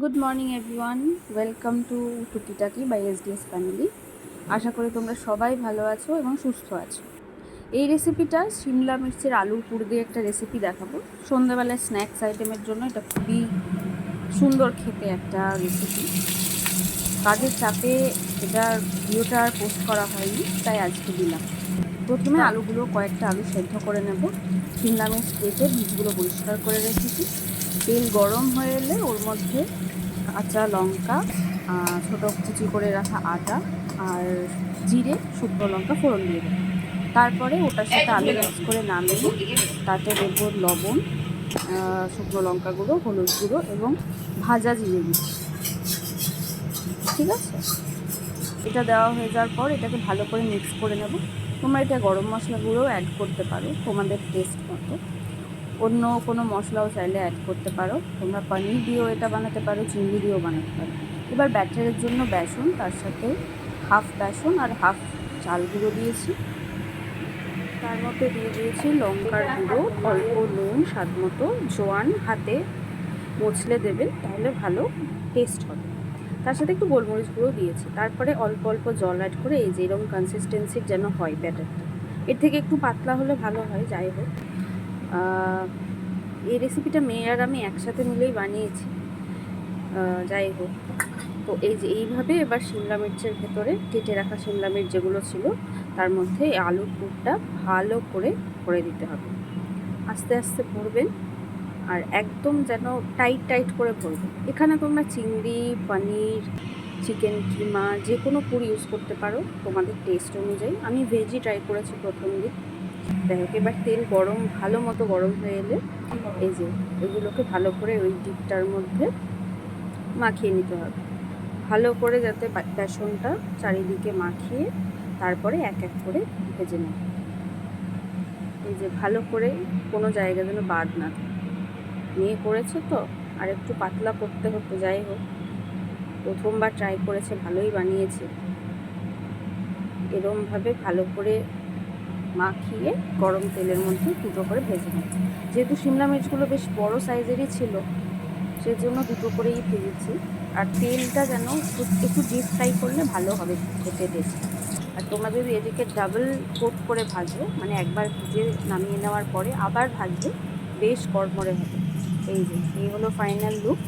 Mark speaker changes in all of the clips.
Speaker 1: Good morning everyone welcome to টুকিটাকি by S SDS family আশা করি তোমরা সবাই ভালো আছো এবং সুস্থ আছো। এই রেসিপিটা শিমলা মির্চের আলুর পুর দিয়ে একটা রেসিপি দেখাবো। সন্ধ্যাবেলায় স্ন্যাক্স আইটেমের জন্য এটা খুবই সুন্দর খেতে একটা রেসিপি কাজের চাপে এটা ভিডিওটা আর পোস্ট করা হয়নি, তাই আজকে দিলাম। প্রথমে আলুগুলো কয়েকটা আলু সেদ্ধ করে নেব। শিমলা মির্চ কেটে বীজগুলো পরিষ্কার করে রেখেছি। তেল গরম হয়ে এলে ওর মধ্যে কাঁচা লঙ্কা ছোটো কুচি করে রাখা আদা আর জিরে, শুকনো লঙ্কা ফোড়ন দিয়ে দেবো। তারপরে ওটার সাথে আলু মিক্স করে নামিয়ে তাতে দেবো লবণ শুকনো লঙ্কা গুঁড়ো, হলুদ গুঁড়ো এবং ভাজা জিরে গুঁড়ো। ঠিক আছে? এটা দেওয়া হয়ে যাওয়ার পর এটাকে ভালো করে মিক্স করে নেব। তোমরা এটা গরম মশলা গুঁড়োও অ্যাড করতে পারো তোমাদের টেস্ট মতো। অন্য কোনো মশলাও চাইলে অ্যাড করতে পারো। তোমরা পনির দিয়েও এটা বানাতে পারো, চিংড়ি দিয়েও বানাতে পারো। এবার ব্যাটারের জন্য বেসন, তার সাথে হাফ বেসন আর হাফ চাল গুঁড়ো দিয়েছি। তার মধ্যে দিয়ে দিয়েছি লঙ্কার গুঁড়ো, অল্প নুন, স্বাদ মতো। জোয়ান হাতে মুছলে দেবেন তাহলে ভালো টেস্ট হবে। তার সাথে একটু গোলমরিচ গুঁড়ো দিয়েছি। তারপরে অল্প অল্প জল অ্যাড করে এই যে এরকম কনসিস্টেন্সির যেন হয় ব্যাটারটা। এর থেকে একটু পাতলা হলে ভালো হয়, যাই হোক। এই রেসিপিটা মেয়ে আর আমি একসাথে মিলেই বানিয়েছি। যাই হোক। তো এই যে এইভাবে এবার শিমলা মির্চের ভেতরে কেটে রাখা শিমলা মির্চ যেগুলো ছিল, তার মধ্যে আলুর পুরটা ভালো করে ভরে দিতে হবে। আস্তে আস্তে ভরবেন আর একদম যেন টাইট টাইট করে ভরবেন। এখানে তোমরা চিংড়ি, পনির চিকেন কিমা যে কোনো পুর ইউজ করতে পারো, তোমাদের টেস্ট অনুযায়ী। আমি ভেজই ট্রাই করেছি প্রথম দিন। হোক এবার তেল গরম, ভালো মতো গরম হয়ে এলে এই যে, এগুলোকে ভালো করে ওই ডিপটার মধ্যে মাখিয়ে নিতে হবে। ভালো করে যাতে বেসনটা চারিদিকে মাখিয়ে তারপরে এক এক করে ভেজে নেব। এই যে, ভালো করে কোনো জায়গা যেন বাদ না থাকে। মেয়ে করেছে তো, আর একটু পাতলা করতে হতো, যাই হোক। প্রথমবার ট্রাই করেছে, ভালোই বানিয়েছে। এরমভাবে ভালো করে মাখিয়ে গরম তেলের মধ্যে দুটো করে ভেজে নেব। যেহেতু শিমলা মির্চগুলো বেশ বড় সাইজেরই ছিল, সেজন্য দুটো করেই ভেজেছি। আর তেলটা যেন একটু ডিপ ফ্রাই করলে ভালো হবে খেতে টেস্ট আর তোমরা যদি এদিকে ডাবল কোট করে ভাজো মানে একবার ভেজে নামিয়ে নেওয়ার পরে আবার ভাজবে, বেশ কড়মড়ে হবে। এই যে, এই হলো ফাইনাল লুক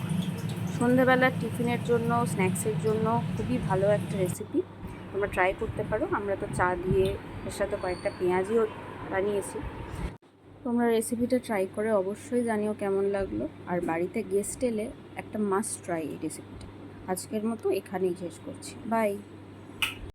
Speaker 1: সন্ধেবেলার টিফিনের জন্য স্ন্যাক্সের জন্য খুবই ভালো একটা রেসিপি তোমরা ট্রাই করতে পারো। আমরা তো চা দিয়ে এর সাথে কয়েকটা পেঁয়াজিও বানিয়েছি। তোমরা রেসিপিটা ট্রাই করে অবশ্যই জানিও কেমন লাগল। আর বাড়িতে গেস্ট এলে একটা মাস্ট ট্রাই এই রেসিপিটা আজকের মতো এখানেই শেষ করছি। বাই